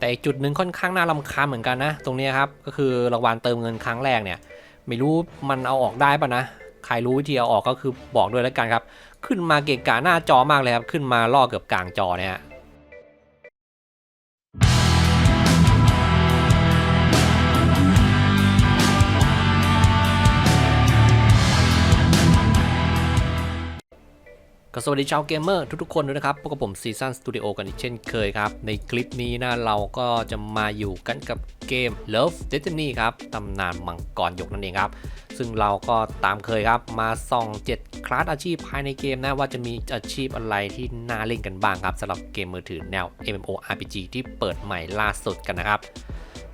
แต่อีกจุดหนึ่งค่อนข้างน่ารำคาญเหมือนกันนะ ตรงนี้ครับ ก็คือรางวัลเติมเงินครั้งแรกเนี่ย ไม่รู้มันเอาออกได้ปะนะ ใครรู้วิธีเอาออกก็คือบอกด้วยแล้วกันครับ ขึ้นมาเกะกะหน้าจอมากเลยครับ ขึ้นมาล่อเกือบกลางจอเนี่ย ก็สวัสดีชาวเกมเมอร์ทุกๆคนด้วยนะครับพบกับผมซีซันสตูดิโอกันอีกเช่นเคยครับ ในคลิปนี้นะเราก็จะมาอยู่กันกับเกม Love Destiny ครับตำนานมังกรหยกนั่นเองครับ ซึ่งเราก็ตามเคยครับมาส่อง 7 คลาสอาชีพภายในเกมนะว่าจะมีอาชีพอะไรที่น่าเล่นกันบ้างครับสำหรับเกมมือถือแนว MMORPG ที่เปิดใหม่ล่าสุดกันนะครับ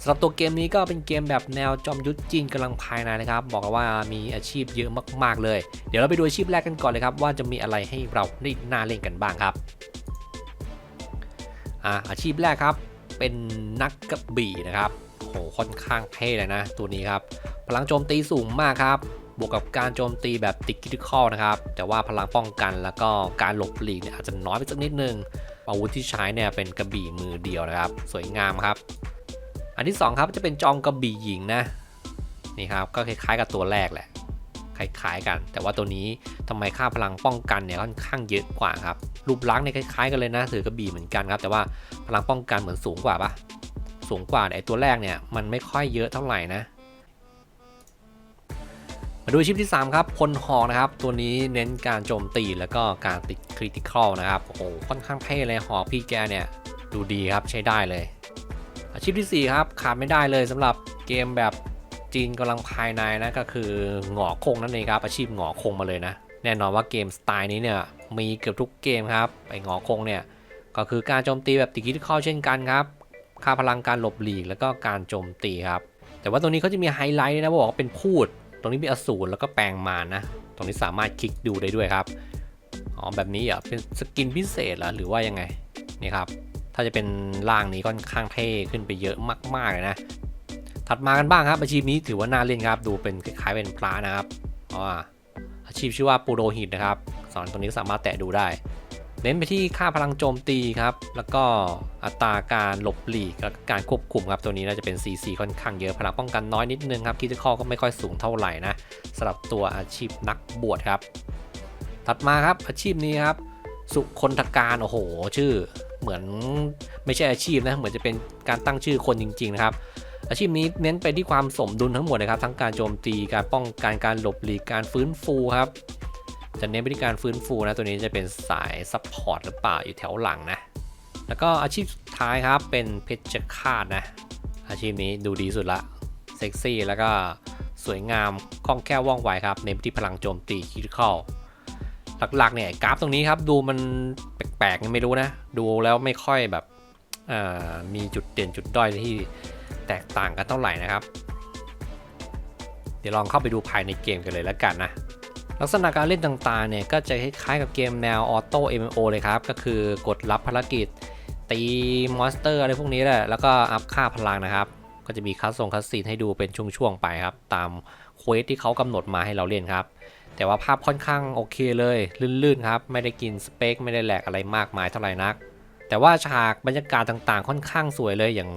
สำหรับตัวเกมนี้ก็เป็นเกมแบบแนวจอมยุทธจีนกำลังภายในนะครับ บอกว่ามีอาชีพเยอะมากๆเลย เดี๋ยวเราไปดูอาชีพแรกกันก่อนเลยครับ ว่าจะมีอะไรให้เราได้น่าเล่นกันบ้างครับอ่าอาชีพแรกครับ เป็นนักกระบี่นะครับโหค่อนข้างเท่เลยนะ ตัวนี้ครับ พลังโจมตีสูงมากครับบวกกับการโจมตีแบบติดคิทิคอนะครับ แต่ว่าพลังป้องกันแล้วก็การหลบหลีกเนี่ยอาจจะน้อยไปสักนิดนึงอาวุธที่ใช้เนี่ยเป็นกระบี่มือเดียวนะครับ สวยงามครับ อันที่ 2 ครับจะเป็นจอมกระบี่หญิงนะนี่ครับก็คล้ายๆกับตัวแรกแหละคล้ายๆกัน แต่ว่าตัวนี้ทำไมค่าพลังป้องกันเนี่ยค่อนข้างเยอะกว่าครับรูปลักษณ์เนี่ยคล้ายๆกันเลยนะถือกระบี่เหมือนกันครับแต่ว่าพลังป้องกันเหมือนสูงกว่าปะสูงกว่าไอตัวแรกเนี่ยมันไม่ค่อยเยอะเท่าไหร่นะมาดูชีพที่ 3 ครับพลหอกนะครับ ตัวนี้เน้นการโจมตีแล้วก็การติดคริติคอลนะครับโอ้โหค่อนข้างเท่เลยหอกพี่แกเนี่ยดูดีครับใช้ได้เลย อาชีพที่ 4 ครับขาดไม่ได้เลยสำหรับเกมแบบจีนกำลังภายในนะก็คือหงอคงนั่นเองครับอาชีพหงอคงมาเลยนะ แน่นอนว่าเกมสไตล์นี้เนี่ยมีเกือบทุกเกมครับไอหงอคงเนี่ยก็คือการโจมตีแบบติดคิดเข้าเช่นกันครับค่าพลังการหลบหลีกแล้วก็การโจมตีครับ แต่ว่าตรงนี้เขาจะมีไฮไลท์นะบอกว่าเป็นพูด ตรงนี้มีอสูรแล้วก็แปลงมารนะ ตรงนี้สามารถคลิกดูได้ด้วยครับอ๋อแบบนี้เหรอเป็นสกินพิเศษเหรอหรือว่ายังไงนี่ครับ ถ้าจะเป็นร่างนี้ค่อนข้างเท่ขึ้นไปเยอะมากๆเลยนะ ถัดมากันบ้างครับอาชีพนี้ถือว่าน่าเล่นครับ ดูเป็นคล้ายเป็นพระนะครับอ๋ออาชีพชื่อว่าปูโรหิตนะครับสอนตรงนี้สามารถแตะดูได้ เน้นไปที่ค่าพลังโจมตีครับ แล้วก็อัตราการหลบหลีกและการควบคุมครับตัวนี้น่าจะเป็น CC ค่อนข้างเยอะพลังป้องกันน้อยนิดนึงครับคิดข้อก็ไม่ค่อยสูงเท่าไหร่นะสำหรับตัวอาชีพนักบวชครับ ถัดมาครับอาชีพนี้ครับ สุคนทการโอ้โห ชื่อ เหมือนไม่ใช่อาชีพนะเหมือนจะเป็นการตั้งชื่อคนจริง ๆ นะครับ อาชีพนี้เน้นไปที่ความสมดุลทั้งหมดนะครับ ทั้งการโจมตีการป้องกันการหลบหลีกการฟื้นฟูครับจะเน้นไปที่การฟื้นฟูนะตัวนี้จะเป็นสายซัพพอร์ตหรือเปล่าอยู่แถวหลังนะแล้วก็อาชีพสุดท้ายครับเป็นเพชฌฆาตนะอาชีพนี้ดูดีสุดละเซ็กซี่แล้วก็สวยงามคล่องแคล่วว่องไวครับเน้นที่พลังโจมตีคิดเข้า หลักๆเนี่ยกราฟตรงนี้ครับดูมันแปลกๆไม่รู้นะ ดูแล้วไม่ค่อยแบบมีจุดเด่นจุดด้อยที่แตกต่างกันเท่าไหร่นะครับ เดี๋ยวลองเข้าไปดูภายในเกมกันเลยแล้วกันนะลักษณะการเล่นต่างๆเนี่ยก็จะคล้ายๆกับเกมแนวออโต้ MMO เลยครับ ก็คือกดรับภารกิจ ตีมอนสเตอร์อะไรพวกนี้แหละแล้วก็อัพค่าพลังนะครับ ก็จะมีคัสซงคัสซีนให้ดูเป็นช่วงๆไปครับ ตามเควสที่เขากำหนดมาให้เราเล่นครับ แต่ว่าภาพค่อนข้างโอเคเลย ลื่นๆครับ ไม่ได้กินสเปค ไม่ได้แหลกอะไรมากมายเท่าไหร่นัก แต่ว่าฉากบรรยากาศต่างๆ ค่อนข้างสวยเลยอย่าง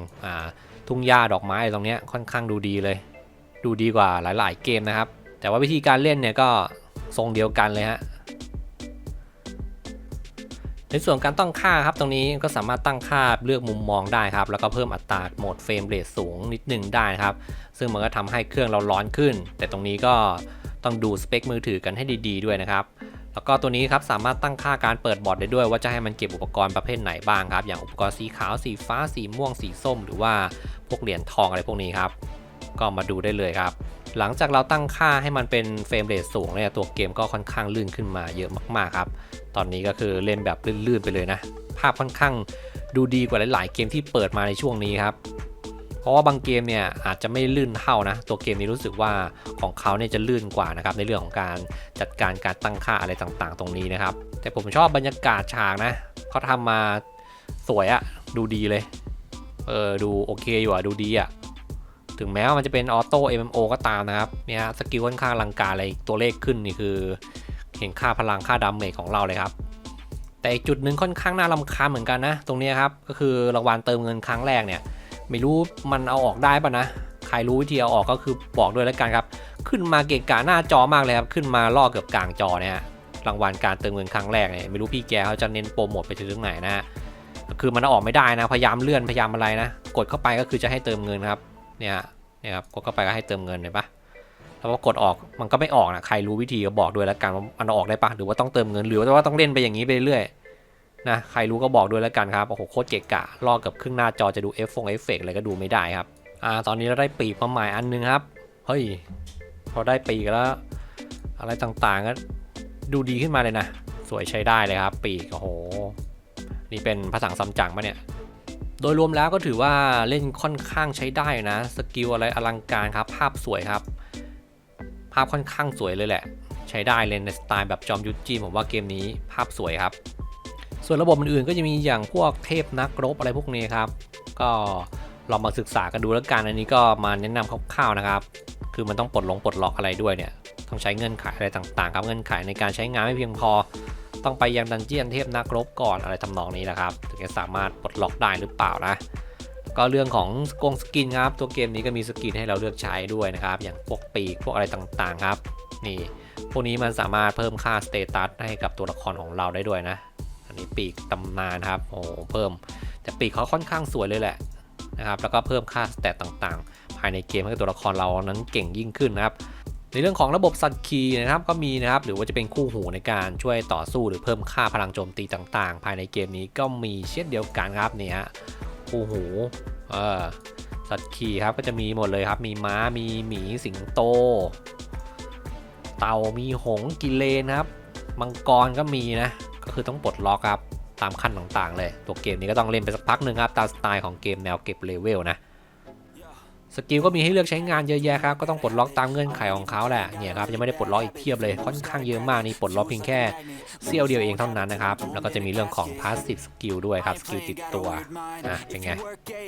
ทุ่งหญ้าดอกไม้ตรงนี้ค่อนข้างดูดีเลย ดูดีกว่าหลาย ๆ เกมนะครับ แต่ว่าวิธีการเล่นเนี่ยก็ทรงเดียวกันเลยฮะในส่วนการตั้งค่าครับตรงนี้ก็สามารถตั้งค่าเลือกมุมมองได้ครับ แล้วก็เพิ่มอัตราโหมดเฟรมเรทสูงนิดหนึ่งได้ครับ ซึ่งมันก็ทำให้เครื่องเราร้อนขึ้น แต่ตรงนี้ก็ ต้องดูสเปคมือถือกันให้ดีๆด้วยนะครับ แล้วก็ตัวนี้ครับสามารถตั้งค่าการเปิดบอร์ดได้ด้วย ว่าจะให้มันเก็บอุปกรณ์ประเภทไหนบ้างครับ อย่างอุปกรณ์สีขาวสีฟ้าสีม่วงสีส้ม หรือว่าพวกเหรียญทองอะไรพวกนี้ครับ ก็มาดูได้เลยครับ หลังจากเราตั้งค่าให้มันเป็นเฟรมเรทสูงเนี่ยตัวเกมก็ค่อนข้างลื่นขึ้นมาเยอะมากๆครับ ตอนนี้ก็คือเล่นแบบลื่นๆไปเลยนะ ภาพค่อนข้างดูดีกว่าหลายๆเกมที่เปิดมาในช่วงนี้ครับ เพราะว่าบางเกมเนี่ยอาจจะไม่ลื่นเท่านะ ตัวเกมนี้รู้สึกว่าของเขาเนี่ยจะลื่นกว่านะครับในเรื่องของการจัดการการตั้งค่าอะไรต่างๆ ตรงนี้นะครับ แต่ผมชอบบรรยากาศฉากนะเขาทำมาสวยอะดูดีเลยเออดูโอเคอยู่อะดูดีอะถึงแม้ว่ามันจะเป็นออโต้ MMO ก็ตามนะครับเนี่ยสกิลค่อนข้างลังกาอะไรตัวเลขขึ้นนี่คือ เห็นค่าพลังค่าดาเมจของเราเลยครับ แต่อีกจุดหนึ่งค่อนข้างน่ารำคาญเหมือนกันนะ ตรงนี้ครับก็คือรางวัลเติมเงินครั้งแรกเนี่ย ไม่รู้มันเอาออกได้ปะนะ ใครรู้วิธีเอาออกก็คือบอกด้วยแล้วกันครับ ขึ้นมาเกะกะหน้าจอมากเลยครับ ขึ้นมาล่อเกือบกลางจอเนี่ยรางวัลการเติมเงินครั้งแรกเนี่ยไม่รู้พี่แกเขาจะเน้นโปรโมทไปถึงไหนนะฮะคือมันเอาออกไม่ได้นะ พยายามเลื่อนพยายามอะไรนะ กดเข้าไปก็คือจะให้เติมเงินครับ เนี่ยเนี่ยครับกดเข้าไปก็ให้เติมเงินเห็นปะแล้วพอกดออกมันก็ไม่ออกนะใครรู้วิธีก็บอกด้วยแล้วกันว่ามันเอาออกได้ปะหรือว่าต้องเติมเงินหรือว่าต้องเล่นไปอย่างนี้ไปเรื่อย นะใครรู้ก็บอกด้วยแล้วกันครับโอ้โหโคตรเกะกะลอกกับครึ่งหน้าจอจะดูเอฟฟงเอฟเฟกอะไรก็ดูไม่ได้ครับอ่าตอนนี้เราได้ปีกมาใหม่อันนึงครับเฮ้ยพอได้ปีกแล้ว อะไรต่างๆก็ดูดีขึ้นมาเลยนะ สวยใช้ได้เลยครับ ปีกโอ้โห นี่เป็นภาษาซัมจังปะเนี่ยโดยรวมแล้วก็ถือว่าเล่นค่อนข้างใช้ได้นะ สกิลอะไรอลังการครับ ภาพสวยครับ ภาพค่อนข้างสวยเลยแหละ ใช้ได้เลยในสไตล์แบบจอมยุทธจีนผมว่าเกมนี้ภาพสวยครับ ส่วนระบบอื่นๆก็จะมีอย่างพวกเทพนักรบอะไรพวกนี้ครับ ก็ลองมาศึกษากันดูแล้วกันอันนี้ก็มาแนะนำคร่าวๆนะครับ คือมันต้องปลดลงปลดล็อกอะไรด้วยเนี่ยต้องใช้เงื่อนไขอะไรต่างๆ ครับเงื่อนไขในการใช้งานไม่เพียงพอ ต้องไปยังดันเจียนเทพนักรบก่อนอะไรทำนองนี้นะครับ ถึงจะสามารถปลดล็อกได้หรือเปล่านะก็เรื่องของกงสกินครับ ตัวเกมนี้ก็มีสกินให้เราเลือกใช้ด้วยนะครับ อย่างพวกปีกพวกอะไรต่างๆครับ นี่ พวกนี้มันสามารถเพิ่มค่าสเตตัสให้กับตัวละครของเราได้ด้วยนะ อันนี้ปีกตำนานครับโอ้โหเพิ่ม แต่ปีกเขาค่อนข้างสวยเลยแหละนะครับแล้วก็เพิ่มค่าสเตตต่างๆ ภายในเกมให้ตัวละครเรานั้นเก่งยิ่งขึ้นนะครับในเรื่องของระบบสัตว์คีนะครับก็มีนะครับหรือว่าจะเป็นคู่หูในการช่วยต่อสู้หรือเพิ่มค่าพลังโจมตีต่างๆ ภายในเกมนี้ก็มีเช่นเดียวกันครับนี่ฮะคู่หูเออสัตว์คีครับก็จะมีหมดเลยครับมีม้ามีหมีสิงโต เต่ามีหงกิเลนครับมังกรก็มีนะ ก็คือต้องปลดล็อกครับตามขั้นต่างๆเลย ตัวเกมนี้ก็ต้องเล่นไปสักพักหนึ่งครับตามสไตล์ของเกมแนวเก็บเลเวลนะ สกิลก็มีให้เลือกใช้งานเยอะแยะครับ ก็ต้องปลดล็อกตามเงื่อนไขของเขาแหละ เนี่ยครับยังไม่ได้ปลดล็อกอีกเพียบเลย ค่อนข้างเยอะมากนี่ปลดล็อกเพียงแค่เสี้ยวเดียวเองเท่านั้นนะครับ แล้วก็จะมีเรื่องของ passive skill ด้วยครับ สกิลติดตัวนะเป็นไง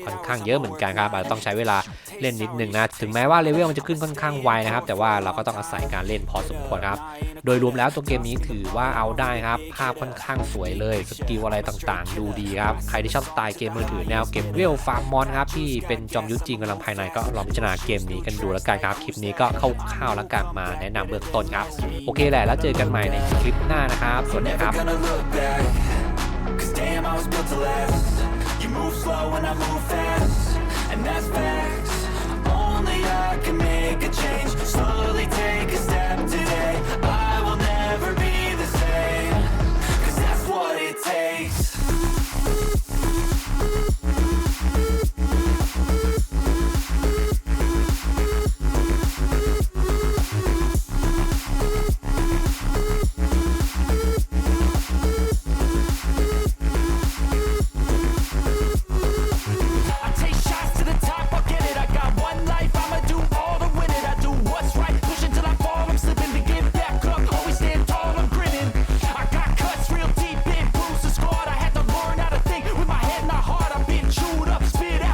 ค่อนข้างเยอะเหมือนกันครับอาจจะต้องใช้เวลาเล่นนิดนึงนะ ถึงแม้ว่าเลเวลมันจะขึ้นค่อนข้างไวนะครับ แต่ว่าเราก็ต้องอาศัยการเล่นพอสมควรครับ โดยรวมแล้วตัวเกมนี้ถือว่าเอาได้ครับ ภาพค่อนข้างสวยเลย สกิลอะไรต่างๆ ดูดีครับ ใครที่ชอบสไตล์เกมมือถือแนวเก็บเวลฟาร์มมอนครับที่เป็นจอมยุทธจริงกำลังภายในก็ลองพิจารณาเกมนี้กันดูแล้วกันครับ คลิปนี้ก็เข้าวแล้วกันมาแนะนำเบื้องต้นครับ โอเคแหละแล้วเจอกันใหม่ในคลิปหน้านะครับ สวัสดีครับ and that's facts. Only I can make a change.